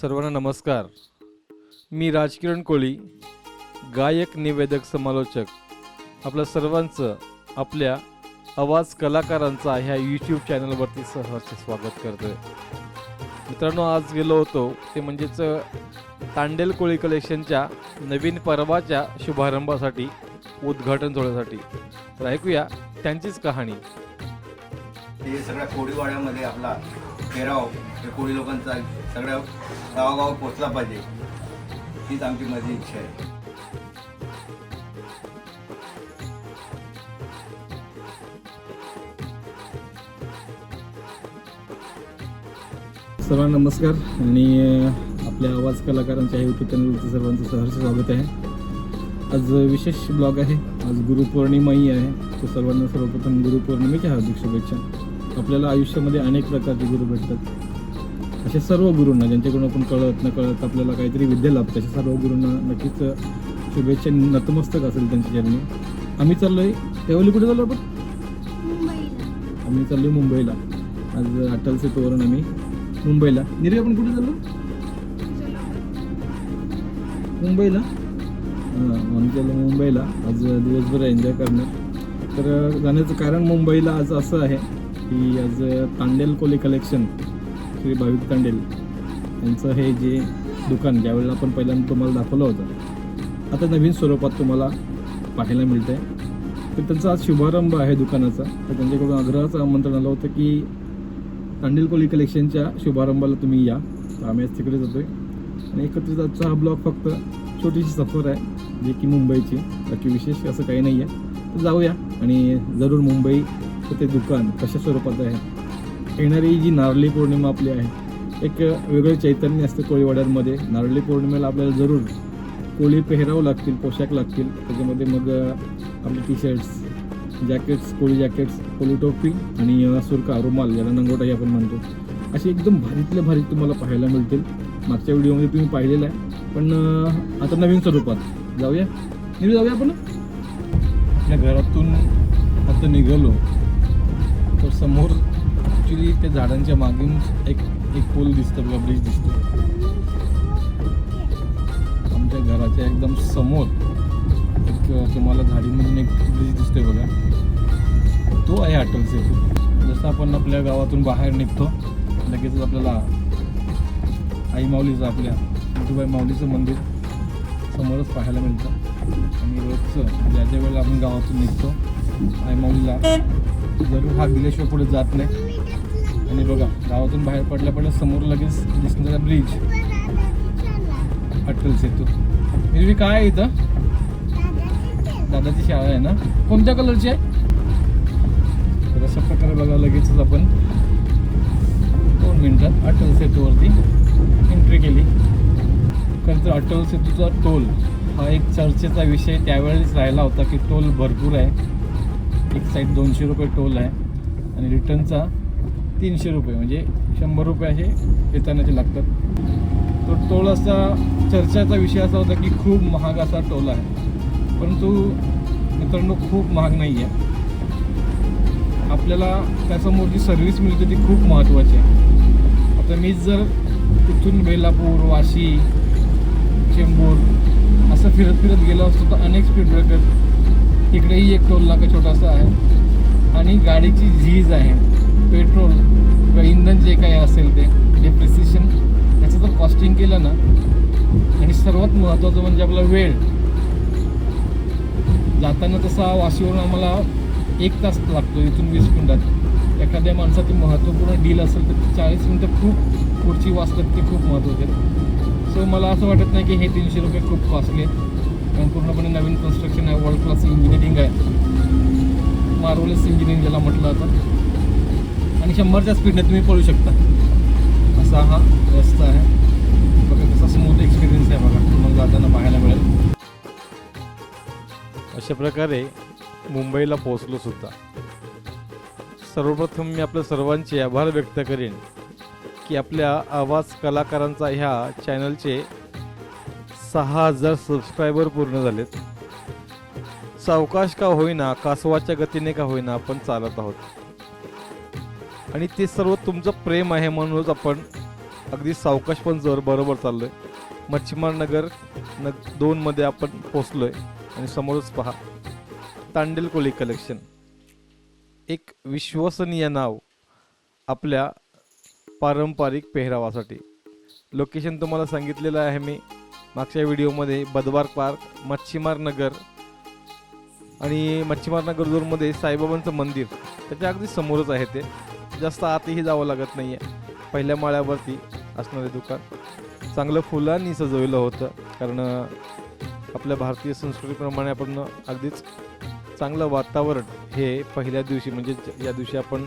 सर्वांना नमस्कार. मी राजकिरण कोळी गायक निवेदक समालोचक. आपल्या सर्वांचं आपल्या आवाज कलाकारांचा ह्या यूट्यूब चॅनलवरती सहर्ष स्वागत करतोय. मित्रांनो आज गेलो होतो ते म्हणजेच तांडेल कोळी कलेक्शनच्या नवीन पर्वाच्या शुभारंभासाठी उद्घाटन सोहळ्यासाठी. तर ऐकूया त्यांचीच कहाणी. हे सगळ्या कोळीवाड्यामध्ये आपला पेराव हे कोळी लोकांचा सगळ्या गावागाव पोचला पाहिजे. हीच आमची माझी इच्छा आहे. सर्वांना नमस्कार. आणि आपल्या आवाज कलाकारांच्या यूट्यूब चॅनलवरती सर्वांचं सहर्ष स्वागत आहे. आज विशेष ब्लॉग आहे. आज गुरुपौर्णिमाही आहे. तर सर्वांना सर्वप्रथम गुरुपौर्णिमेच्या हार्दिक शुभेच्छा. आपल्याला आयुष्यामध्ये अनेक प्रकारचे गुरु भेटतात. असे सर्व गुरूंना ज्यांच्याकडून आपण कळत न कळत आपल्याला काहीतरी विद्या लाभते अशा सर्व गुरूंना नक्कीच शुभेच्छा नतमस्तक असेल त्यांच्या चरणी आम्ही चाललोय त्यावेळी कुठे चाललो आपण? आम्ही चाललोय मुंबईला. आज अटल सेतूवरून आम्ही मुंबईला. निर्वी आपण कुठे चाललो? मुंबईला? हां आम्ही चाललो मुंबईला. आज दिवसभर एन्जॉय करणार. तर जाण्याचं कारण मुंबईला आज असं आहे की आज तांडेल कोली कलेक्शन श्री भाविक तांडेल यांचं हे जे दुकान ज्यावेळेला आपण पहिल्यांदा तुम्हाला दाखवलं होतं आता नवीन स्वरूपात तुम्हाला पाहायला मिळतं आहे तर त्यांचा आज शुभारंभ आहे दुकानाचा. तर त्यांच्याकडून आग्रहाचं आमंत्रण आलं होतं की तांडेल कोली कलेक्शनच्या शुभारंभाला तुम्ही या. तर आम्ही आज तिकडे जातो आहे आणि एकत्रित आजचा हा ब्लॉग फक्त छोटीशी सफर आहे जे की मुंबईची. बाकी विशेष असं काही नाही आहे तर जाऊया आणि जरूर मुंबई ते दुकान कशा स्वरूपात आहे येणारी जी नारळी पौर्णिमा आपली आहे एक वेगळं चैतन्य असतं कोळीवाड्यांमध्ये. नारळी पौर्णिमेला आपल्याला जरूर कोळी पेहरावं लागतील पोशाख लागतील. त्याच्यामध्ये मग आपले टी शर्ट्स जॅकेट्स कोळी जॅकेट्स कोळी टोपी आणि सुरका रुमाल ज्याला नंगोटाही आपण म्हणतो. असे एकदम भारीतले भारी तुम्हाला पाहायला मिळतील. मागच्या व्हिडिओमध्ये तुम्ही पाहिलेलं आहे. पण आता नवीन स्वरूपात. जाऊया. निघू जाऊया आपण. आपल्या घरातून आता निघालो तर समोर ॲक्च्युली त्या झाडांच्या मागून एक एक पूल दिसतं बघा ब्रिज दिसतो. आमच्या घराच्या एकदम समोर एक तुम्हाला झाडीमधून एक ब्रिज दिसतोय बघा. तो आहे अटल सेतू. जसं आपण आपल्या गावातून बाहेर निघतो लगेच आपल्याला आई माऊलीचं आपल्या विठुबाई माऊलीचं मंदिर समोरच पाहायला मिळतं. आणि रोजचं ज्या ज्या वेळेला आपण गावातून निघतो आई माऊलीला जरूर हा विलेश्वर पुढे जात नाही. आणि बघा गावातून बाहेर पडल्या पडल्या समोर लगेच दिसणारा ब्रिज. अटल सेतू. हिरवी काय आहे इथं? दादाची शाळा आहे ना? कोणत्या कलरची आहे? तर अशा प्रकारे बघा लगेचच आपण दोन मिनटात अटल सेतूवरती एंट्री केली. खरं तर अटल सेतूचा टोल हा एक चर्चेचा विषय त्यावेळेस राहिला होता की टोल भरपूर आहे. एक साईड दोनशे रुपये टोल आहे. आणि रिटर्नचा तीनशे रुपये म्हणजे शंभर रुपये असे येतानाचे लागतात. तो टोल असा चर्चेचा विषय असा होता की खूप महाग असा टोल आहे. परंतु मित्रांनो खूप महाग नाही आहे आपल्याला त्यासमोर जी सर्व्हिस मिळते ती खूप महत्त्वाची आहे. आता मी जर तिथून बेलापूर वाशी चेंबूर असं फिरत फिरत गेलो असतो तर अनेक स्पीड ब्रेकर इकडेही एक टोल नाका छोटासा आहे. आणि गाडीची झीज आहे. पेट्रोल किंवा इंधन जे काही असेल ते डेप्रिसिएशन याचं जर कॉस्टिंग केलं ना आणि सर्वात महत्त्वाचं म्हणजे आपला वेळ. जाताना तसा वाशीवरून आम्हाला एक तास लागतो इथून वीस मिनटात. एखाद्या माणसाची महत्त्वपूर्ण डील असेल तर चाळीस मिनटं खूप पुढची वाचतात ते खूप महत्त्वाचे सो मला असं वाटत नाही की हे तीनशे रुपये खूप कॉस्टली आहेत कारण पूर्णपणे नवीन कन्स्ट्रक्शन आहे वर्ल्ड क्लास इंजिनिअरिंग आहे. मार्वलेस इंजिनिअरिंग ज्याला म्हटलं जातं. आणि शंभरच्या स्पीडने तुम्ही पळू शकता. असा हा रस्ता आहे. बघा कसा स्मूथ एक्सपिरियन्स आहे बघा. तुम्हाला जाताना पाहायला मिळेल. अशा प्रकारे मुंबईला पोहोचलो सुद्धा. सर्वप्रथम मी आपल्या सर्वांचे आभार व्यक्त करेन की आपल्या आवाज कलाकारांचा ह्या चॅनलचे सहा हजार सबस्क्रायबर पूर्ण झालेत. सावकाश का होईना कासवाच्या गतीने का होईना आपण चालत आहोत. आणि ते सर्व तुमचं प्रेम आहे म्हणूनच आपण अगदी सावकाश पण जर बरोबर चाललोय. मच्छीमार नगर न दोनमध्ये आपण पोचलोय आणि समोरच पहा. तांडेल कोळी कलेक्शन एक विश्वसनीय नाव आपल्या पारंपरिक पेहरावासाठी. लोकेशन तुम्हाला सांगितलेलं आहे मी. मागच्या व्हिडिओमध्ये बदवार पार्क मच्छीमार नगर आणि मच्छीमार नगर जोरमध्ये साईबाबांचं मंदिर. त्याच्या अगदी समोरच आहे ते. जास्त आतही जावं लागत नाही आहे पहिल्या माळ्यावरती असणारे दुकान. चांगलं फुलांनी सजवलं होतं. कारण आपल्या भारतीय संस्कृतीप्रमाणे आपण अगदीच चांगलं वातावरण हे पहिल्या दिवशी म्हणजे या दिवशी आपण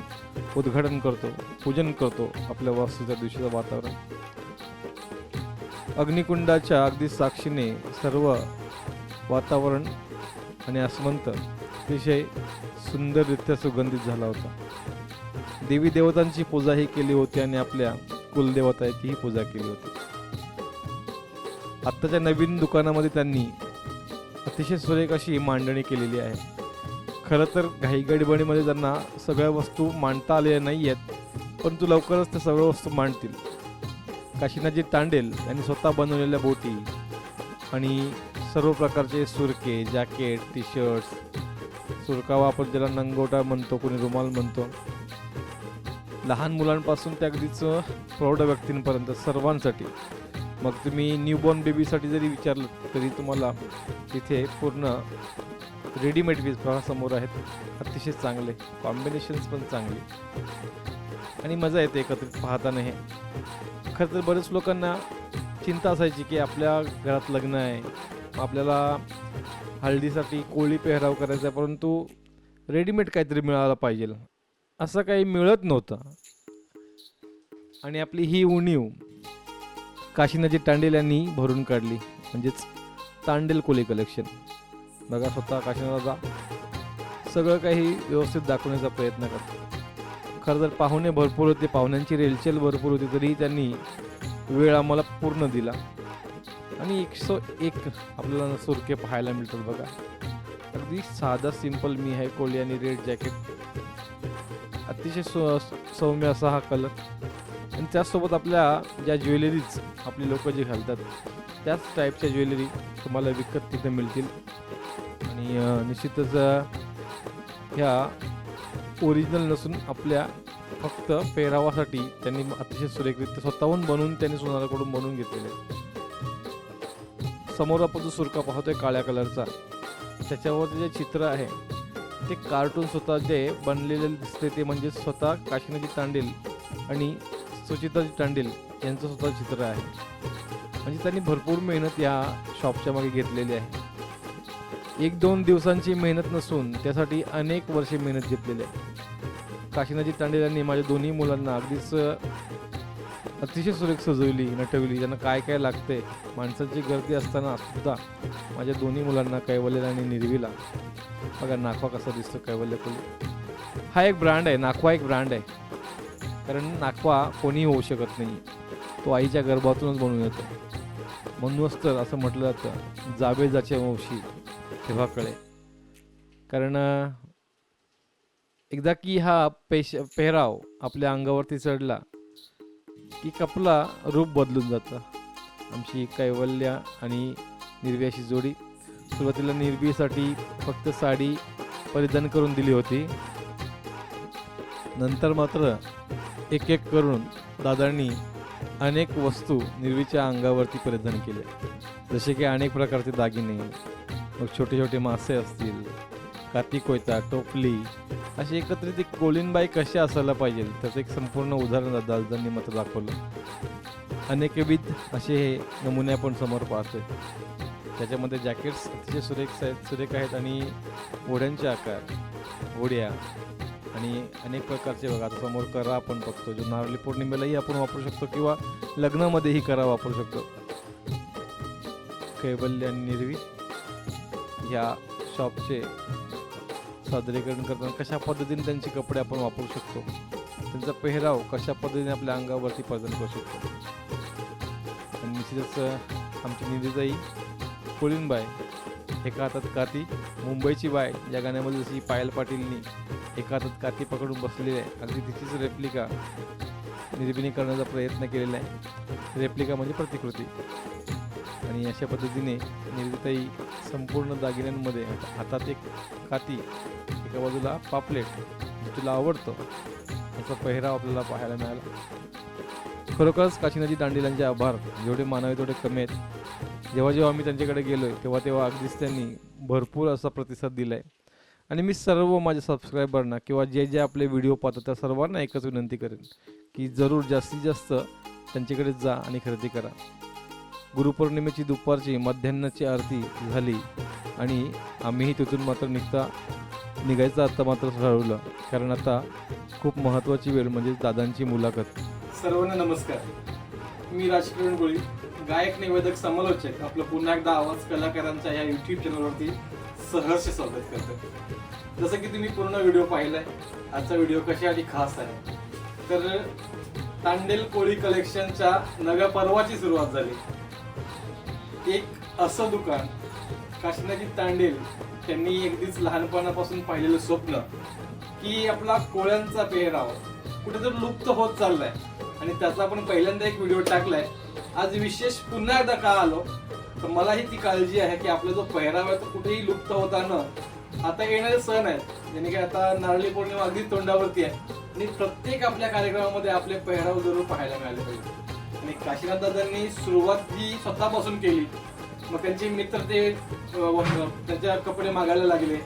उद्घाटन करतो पूजन करतो आपल्या वास्तूच्या दिवशीचं वातावरण. अग्निकुंडाच्या अगदी साक्षीने सर्व वातावरण आणि आसमंत अतिशय सुंदररित्या सुगंधित झाला होता. देवी देवतांची पूजाही केली होती आणि आपल्या कुलदेवताची पूजा केली होती. आत्ताच्या नवीन दुकानामध्ये त्यांनी अतिशय सुरेख अशी मांडणी केलेली आहे. खरं तर घाई गडबडीमध्ये त्यांना सगळ्या वस्तू मांडता आलेल्या नाही आहेत परंतु लवकरच त्या सगळ्या वस्तू मांडतील. काशीनाथजी तांडेल यांनी स्वतः बनवलेल्या बोटी आणि सर्व प्रकारचे सुरके जॅकेट टी शर्ट्स सुरकावा आपण ज्याला नंगोटा म्हणतो कोणी रुमाल म्हणतो लहान मुलांपासून ते अगदीच प्रौढ व्यक्तींपर्यंत सर्वांसाठी. मग तुम्ही न्यूबॉर्न बेबीसाठी जरी विचारलं तरी तुम्हाला तिथे पूर्ण रेडीमेड पीस समोर आहेत. अतिशय चांगले कॉम्बिनेशन्स पण चांगले. आणि मजा येते एकत्रित पाहताना हे. खरं तर बरेच लोकांना चिंता असायची की आपल्या घरात लग्न आहे. आपल्याला हळदीसाठी कोळी पेहराव करायचा आहे परंतु रेडीमेड काहीतरी मिळायला पाहिजे. असं काही मिळत नव्हतं. आणि आपली ही उणीव काशीनाथजी तांडेल यांनी भरून काढली. म्हणजेच तांडेल कोली कलेक्शन बघा स्वतः काशीनाथाचा सगळं काही व्यवस्थित दाखवण्याचा प्रयत्न करतो खरं तर पाहुणे भरपूर होते पाहुण्यांची रेलचेल भरपूर होती तरीही त्यांनी वेळ आम्हाला पूर्ण दिला. आणि एकशे एक आपल्याला सुरके पाहायला मिळतात बघा. अगदी साधा सिंपल मी आहे कोळी आणि रेड जॅकेट अतिशय सौ- सौम्य असा हा कलर. आणि त्याचसोबत आपल्या ज्या ज्वेलरीज आपली लोक जे घालतात त्याच टाईपच्या ज्वेलरी तुम्हाला विकत तिथे मिळतील. आणि निश्चितच ह्या ओरिजिनल नसून आपल्या फक्त पेहरावासाठी त्यांनी अतिशय सुरेखरित्या स्वतःहून बनवून त्यांनी सोनाराकडून बनवून घेतलेले समोर आपण जो सुरका पाहतोय काळ्या कलरचा त्याच्यावर जे चित्र आहे ते कार्टून स्वतः जे बनलेले दिसते ते म्हणजे स्वतः काशीनाथजी तांडेल आणि सुचिताजी तांडेल यांचं स्वतः चित्र आहे. म्हणजे त्यांनी भरपूर मेहनत या शॉपच्या मागे घेतलेली आहे. एक दोन दिवसांची मेहनत नसून त्यासाठी अनेक वर्षे मेहनत घेतलेली आहे. काशीनाथजी तांडेल यांनी माझ्या दोन्ही मुलांना अगदीच अतिशय सुरेख सजवली नटवली त्यांना काय काय लागते माणसाची गर्दी असताना सुद्धा माझ्या दोन्ही मुलांना कैवल्यला आणि निर्वीला. बघा नाखवा कसा दिसतो कैवल्य हा एक ब्रँड आहे नाखवा एक ब्रँड आहे. कारण नाखवा कोणीही होऊ शकत नाही. तो आईच्या गर्भातूनच बनून येतो. म्हणूनच तर असं म्हटलं जातं जाबेजाचे वंशी तेव्हा कळे. कारण एकदा की हा पेश पेहराव आपल्या अंगावरती चढला की कपला रूप बदलून जातं. आमची कैवल्य आणि निर्व्याची जोडी सुरुवातीला निर्वीसाठी फक्त साडी परिधान करून दिली होती. नंतर मात्र एक एक करून दादांनी अनेक वस्तू निर्वीच्या अंगावरती परिधान केल्या. जसे की अनेक प्रकारचे दागिने मग छोटे छोटे मासे असतील काती कोयता टोपली अशी एकत्रित एक कोलिनबाई कशी असायला पाहिजे? त्याचं एक संपूर्ण उदाहरण दादांनी मात्र दाखवलं. अनेकविध असे हे नमुने आपण समोर पाहतोय. त्याच्यामध्ये जॅकेट्स अतिशय सुरेख आहेत सुरेख आहेत आणि ओढ्यांचे आकार ओढ्या आणि अनेक प्रकारचे बघा आता समोर करा आपण बघतो. जो नारळी पौर्णिमेलाही आपण वापरू शकतो किंवा लग्नामध्येही करा वापरू शकतो. कैवल्य आणि निर्वी ह्या शॉपचे सादरीकरण करताना कशा पद्धतीने त्यांचे कपडे आपण वापरू शकतो? त्यांचा पेहराव कशा पद्धतीने आपल्या अंगावरती प्रदान करू शकतो? आणि निश्चितच आमची निधीताई कोलिनबाई एका हातात काती मुंबईची बाय या गाण्यामध्ये जशी पायल पाटीलनी एका हातात काती पकडून बसलेली आहे. अगदी तिचीच रेप्लिका निर्मिणी करण्याचा प्रयत्न केलेला आहे. रेप्लिका म्हणजे प्रतिकृती. आणि अशा पद्धतीने निर्मिताई संपूर्ण दागिन्यांमध्ये हातात एक काती एका बाजूला पापलेट तुला आवडतं याचा पेहराव आपल्याला पाहायला मिळाला. खरोखरच काशीनाथी दांडिलांचे आभार. जेवढे मानावे तेवढे कमी आहेत. जेव्हा जेव्हा आम्ही त्यांच्याकडे गेलो आहे तेव्हा तेव्हा अगदीच त्यांनी भरपूर असा प्रतिसाद दिला आहे आणि मी सर्व माझ्या सबस्क्रायबरना किंवा जे जे आपले व्हिडिओ पाहतात त्या सर्वांना एकच विनंती करेन की जरूर जास्तीत जास्त त्यांच्याकडे जा आणि खरेदी करा. गुरुपौर्णिमेची दुपारची मध्यान्नाची आरती झाली आणि आम्हीही तिथून मात्र निघता निघायचं आत्ता मात्र ठरवलं. कारण आता खूप महत्त्वाची वेळ म्हणजे दादांची मुलाखत. सर्वांना नमस्कार. मी राजकिरण गोळी गायक निवेदक समालोचक आपलं पुन्हा एकदा आवाज कलाकारांच्या या युट्यूब चॅनलवरती सहर्ष स्वागत करतो. जसं की तुम्ही पूर्ण व्हिडिओ पाहिलाय आजचा व्हिडिओ कशासाठी खास आहे? तर तांडेल कोळी कलेक्शनच्या नव्या पर्वाची सुरुवात झाली. एक असं दुकान काशीनाजी तांडेल त्यांनी अगदीच लहानपणापासून पाहिलेलं स्वप्न की आपला कोळ्यांचा पेहराव कुठेतरी लुप्त होत चाललाय. आणि त्याचा आपण पहिल्यांदा एक व्हिडिओ टाकलाय. आज विशेष पुन्हा एकदा का आलो तर मलाही ती काळजी आहे की आपला जो पेहराव आहे तो कुठेही लुप्त होता न आता येणारे सण आहेत. ज्याने की आता नारळी पौर्णिमा अगदी तोंडावरती आहे. आणि प्रत्येक आपल्या कार्यक्रमामध्ये आपले पेहराव जरूर पाहायला मिळाले पाहिजे. आणि काशीनाथ दादांनी सुरुवात ही स्वतःपासून केली मग त्यांचे मित्र ते त्यांच्या कपडे मागायला लागले.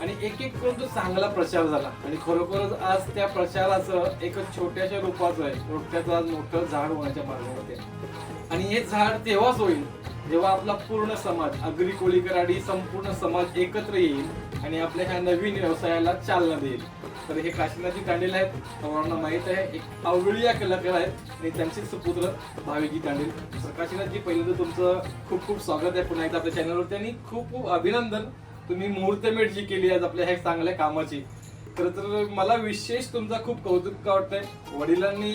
आणि एक एक करून तो चांगला प्रचार झाला. आणि खरोखरच आज त्या प्रचाराचं एक छोट्याशा रूपाचं आहे. रोट्याचं आज मोठं झाड होण्याच्या मार्गामध्ये आणि हे झाड तेव्हाच होईल जेव्हा आपला पूर्ण समाज अग्री कोळी कराडी संपूर्ण समाज एकत्र येईल आणि आपल्या ह्या नवीन व्यवसायाला चालना देईल. तर हे काशीनाथजी तांडेल आहेत. सर्वांना माहीत आहे एक अवगळीया कलाकार आहेत आणि त्यांचे सुपुत्र भाविकी तांडेल. तर काशीनाथजी पहिल्यांदा तुमचं खूप खूप स्वागत आहे. पुन्हा एकदा आपल्या चॅनलवरती आणि खूप खूप अभिनंदन. तुम्ही मुहूर्तमेढ जी केली आज आपल्या ह्या चांगल्या कामाची. खरं तर मला विशेष तुमचा खूप कौतुक वाटतंय. वडिलांनी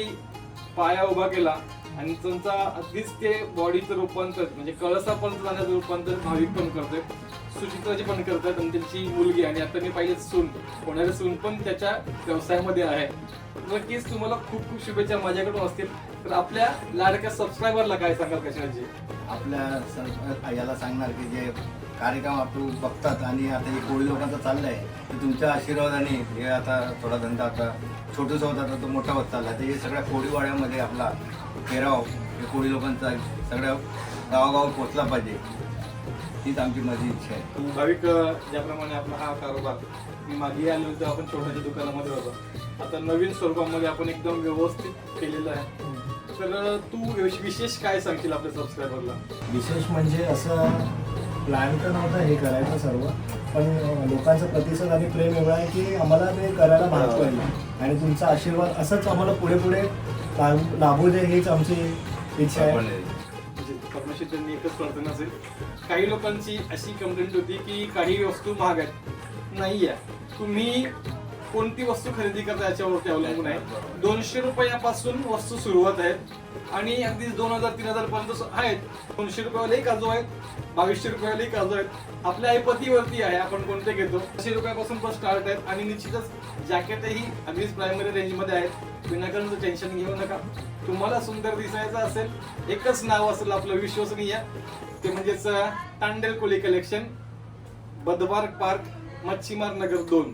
पाया उभा केला. आणि त्यांचा अगदीच ते बॉडीचं रूपांतर म्हणजे कळसा पण जाण्याचं रूपांतर भाविक पण करतोय सुचित्राची पण करतात आणि त्यांची मुलगी आणि आता मी पाहिजे सून होणारी सून पण त्याच्या व्यवसायामध्ये आहे. नक्कीच तुम्हाला खूप खूप शुभेच्छा माझ्याकडून असतील. तर आपल्या लाडक्या सबस्क्रायबरला काय सांगाल कशाची आपल्या याला सांगणार की जे कार्यक्रम आपण बघतात आणि आता हे कोळी लोकांचं चाललंय ते तुमच्या आशीर्वादाने हे आता थोडा धंदा आता छोटूसा होता आता तो मोठा होत चालला ते हे सगळ्या कोळीवाड्यामध्ये आपला पेराव हे कोळी लोकांचा सगळ्या गावागाव पोचला पाहिजे. हीच आमची माझी इच्छा आहे. भाविक ज्याप्रमाणे आपला हा कारोबार मी मागे आलो होतो आपण छोट्याशा दुकानामध्ये होतो. आता नवीन स्वरूपामध्ये आपण एकदम व्यवस्थित केलेलं आहे. तर तू विश- विशेष काय सांगशील आपल्या सबस्क्रायबरला विशेष म्हणजे असं प्लॅन तर नव्हतं हे करायचं सर्व पण लोकांचा प्रतिसाद आणि प्रेम एवढा आहे की आम्हाला ते करायला भाग पडलं. आणि तुमचा आशीर्वाद असंच आम्हाला पुढे पुढे लाभ- लाभू दे हीच आमची इच्छा आहे. म्हणजे एकच प्रार्थना असेल. काही लोकांची अशी कंप्लेंट होती की काही वस्तू महाग आहेत नाही आहे तुम्ही कोणती वस्तू खरेदी करता याच्यावरती अवलंबून आहे दोनशे रुपयापासून वस्तू सुरुवात आहेत. आणि अगदी दोन हजार तीन हजार पर्यंत आहेत. दोनशे रुपयावालेही काजू आहेत बावीसशे रुपयावालेही काजू आहेत. आपल्या ऐपतीवरती आहे आपण कोणते घेतो? दोनशे रुपयापासून पण स्टार्ट आहेत. आणि निश्चितच जॅकेटही अगदीच प्रायमरी रेंजमध्ये आहेत. विनाकारणचं टेन्शन घेऊ नका. तुम्हाला सुंदर दिसायचं असेल एकच नाव असेल आपलं विश्वसनीय. ते म्हणजेच तांडेल कोली कलेक्शन बदवार पार्क मच्छीमार नगर दोन.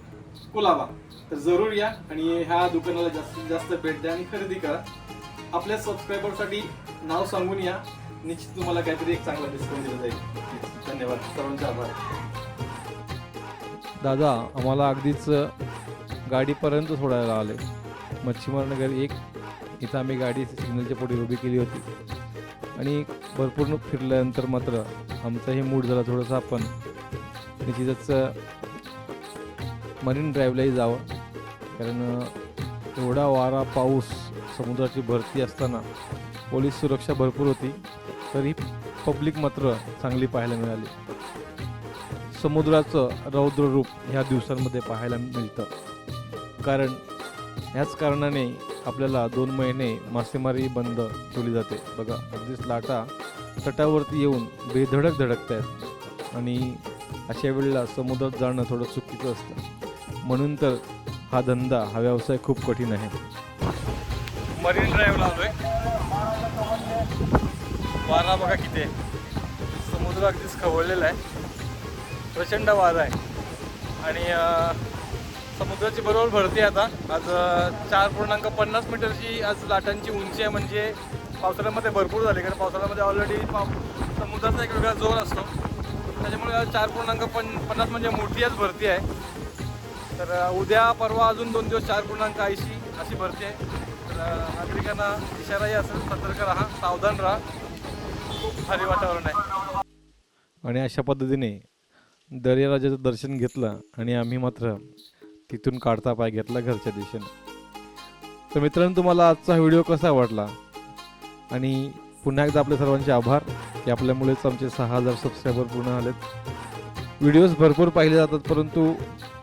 कुलाबा तर जरूर या आणि ह्या दुकानाला जास्तीत जास्त भेट द्या आणि खरेदी करा. आपल्या सबस्क्रायबरसाठी नाव सांगून या. निश्चित तुम्हाला काहीतरी एक चांगला डिस्काउंट दिला जाईल. धन्यवाद. सर्वांचे आभार. दादा आम्हाला अगदीच गाडीपर्यंत सोडायला आले. मच्छीमार नगर एक इथं आम्ही गाडी सिग्नलच्या पुढे उभी केली होती. आणि भरपूर फिरल्यानंतर मात्र आमचाही मूड झाला थोडंसं आपण. निश्चितच मरीन ड्राईव्हलाही जावं. कारण एवढा वारा पाऊस समुद्राची भरती असताना पोलीस सुरक्षा भरपूर होती. तरी पब्लिक मात्र चांगली पाहायला मिळाली. समुद्राचं रौद्र रूप ह्या दिवसांमध्ये पाहायला मिळतं. कारण ह्याच कारणाने आपल्याला दोन महिने मासेमारी बंद ठेवली जाते. बघा अगदीच लाटा तटावरती येऊन बेधडक धडकत आहेत आणि अशा वेळेला समुद्रात जाणं थोडं चुकीचं असतं. म्हणून तर हा धंदा हा व्यवसाय खूप कठीण आहे. मरीन ड्राईव्हला आलोय. वारा बघा किती समुद्र अगदीच खवळलेला आहे. प्रचंड वारा आहे. आणि समुद्राची बरोबर भरती आहे आता. आज चार पूर्णांक पन्नास मीटरची आज लाटांची उंची आहे म्हणजे पावसाळ्यामध्ये भरपूर झाली. कारण पावसाळ्यामध्ये ऑलरेडी समुद्राचा एक वेगळा जोर असतो. त्याच्यामुळे आज चार पूर्णांक पन पन्नास म्हणजे मोठी आज भरती आहे. तर उद्या परवा अजून दोन दिवस चार पूर्णांक ऐंशी अशी भरती आहे. तर नागरिकांना इशाराही असेल सतर्क राहा सावधान राहा. खूप भारी वातावरण आहे. आणि अशा पद्धतीने दर्याराजाचं दर्शन घेतलं आणि आम्ही मात्र तिथून काढता पाय घेतला घरच्या दिशेने. तर मित्रांनो तुम्हाला आजचा व्हिडिओ कसा वाटला? आणि पुन्हा एकदा आपल्या सर्वांचे आभार की आपल्यामुळेच आमचे सहा हजार सबस्क्रायबर पूर्ण झालेत व्हिडिओज भरपूर पाहिले जातात परंतु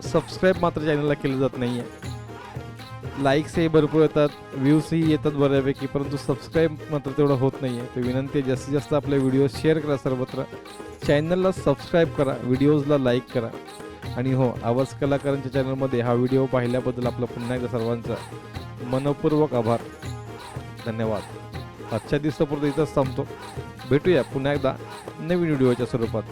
सबस्क्राईब मात्र चॅनलला केलं जात नाही आहे लाईक्सही भरपूर येतात व्ह्यूजही येतात बऱ्यापैकी परंतु सबस्क्राईब मात्र तेवढं होत नाही आहे तर विनंती आहे जास्तीत जास्त आपले व्हिडिओ शेअर करा सर्वत्र. चॅनलला सबस्क्राईब करा व्हिडिओजला लाईक करा. आणि हो आवाज कलाकारांच्या चॅनलमध्ये हा व्हिडिओ पाहिल्याबद्दल आपला पुन्हा एकदा सर्वांचा मनपूर्वक आभार. धन्यवाद. आजच्या दिवसापुरतं इथंच थांबतो. भेटूया पुन्हा एकदा नवीन व्हिडिओच्या स्वरूपात.